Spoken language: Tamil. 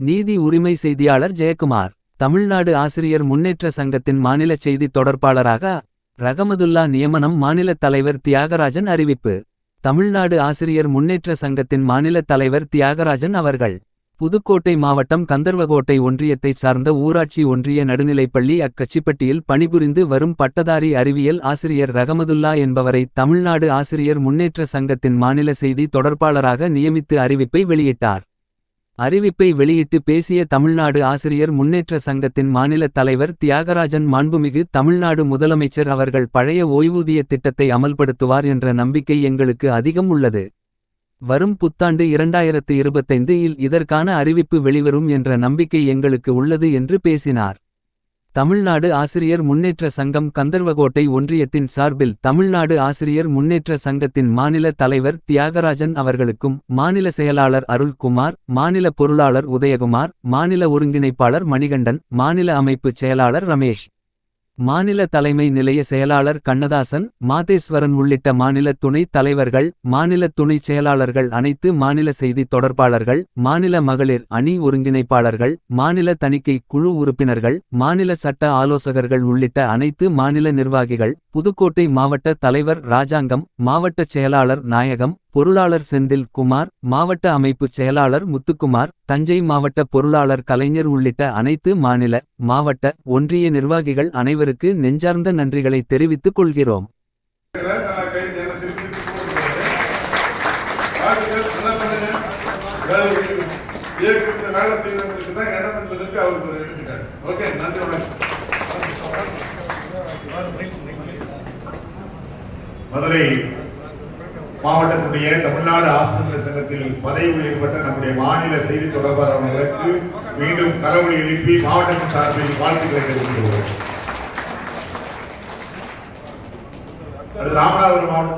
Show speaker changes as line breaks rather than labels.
நீதி உரிமை செய்தியாளர் ஜெயக்குமார் தமிழ்நாடு ஆசிரியர் முன்னேற்ற சங்கத்தின் மாநில செய்தி தொடர்பாளராக ரகமதுல்லா நியமனம் மாநில தலைவர் தியாகராஜன் அறிவிப்பு. தமிழ்நாடு ஆசிரியர் முன்னேற்ற சங்கத்தின் மாநில தலைவர் தியாகராஜன் அவர்கள் புதுக்கோட்டை மாவட்டம் கந்தர்வகோட்டை ஒன்றியத்தைச் சார்ந்த ஊராட்சி ஒன்றிய நடுநிலைப்பள்ளி அக்கச்சிப்பட்டியில் பணிபுரிந்து வரும் பட்டதாரி அறிவியல் ஆசிரியர் ரகமதுல்லா என்பவரை தமிழ்நாடு ஆசிரியர் முன்னேற்ற சங்கத்தின் மாநில செய்தி தொடர்பாளராக நியமித்து அறிவிப்பை வெளியிட்டார். அறிவிப்பை வெளியிட்டு பேசிய தமிழ்நாடு ஆசிரியர் முன்னேற்ற சங்கத்தின் மாநில தலைவர் தியாகராஜன் மாண்புமிகு தமிழ்நாடு முதலமைச்சர் அவர்கள் பழைய ஓய்வூதிய திட்டத்தை அமல்படுத்துவார் என்ற நம்பிக்கை எங்களுக்கு அதிகம் உள்ளது. வரும் புத்தாண்டு இரண்டாயிரத்து இருபத்தைந்து இல் இதற்கான அறிவிப்பு வெளிவரும் என்ற நம்பிக்கை எங்களுக்கு உள்ளது என்று பேசினார். தமிழ்நாடு ஆசிரியர் முன்னேற்ற சங்கம் கந்தர்வகோட்டை ஒன்றியத்தின் சார்பில் தமிழ்நாடு ஆசிரியர் முன்னேற்ற சங்கத்தின் மாநில தலைவர் தியாகராஜன் அவர்களுக்கும் மாநில செயலாளர் அருள்குமார் மாநில பொருளாளர் உதயகுமார் மாநில ஒருங்கிணைப்பாளர் மணிகண்டன் மாநில அமைப்புச் செயலாளர் ரமேஷ். மாநில தலைமை நிலைய செயலாளர் கண்ணதாசன் மாதேஸ்வரன் உள்ளிட்ட மாநில துணைத் தலைவர்கள் மாநில துணைச் செயலாளர்கள் அனைத்து மாநில செய்தி தொடர்பாளர்கள் மாநில மகளிர் அணி ஒருங்கிணைப்பாளர்கள் மாநில தணிக்கை குழு உறுப்பினர்கள் மாநில சட்ட ஆலோசகர்கள் உள்ளிட்ட அனைத்து மாநில நிர்வாகிகள் புதுக்கோட்டை மாவட்ட தலைவர் ராஜாங்கம் மாவட்டச் செயலாளர் நாயகம் பொருளாளர் செந்தில் குமார் மாவட்ட அமைப்புச் செயலாளர் முத்துக்குமார் தஞ்சை மாவட்ட பொருளாளர் கலைஞர் உள்ளிட்ட அனைத்து மாநில மாவட்ட ஒன்றிய நிர்வாகிகள் அனைவருக்கு நெஞ்சார்ந்த நன்றிகளை தெரிவித்துக் கொள்கிறோம்.
மதுரை மாவட்டத்துடைய தமிழ்நாடு ஆசிரியர் சங்கத்தில் பதவி உயர்பட்ட நம்முடைய மாநில செய்தி தொடர்பாளர்களுக்கு மீண்டும் கரவொலி எழுப்பி மாவட்டம் சார்பில் வாழ்த்துக்களை தெரிவித்துள்ளோம் அடுத்து ராமநாதபுரம் மாவட்டம்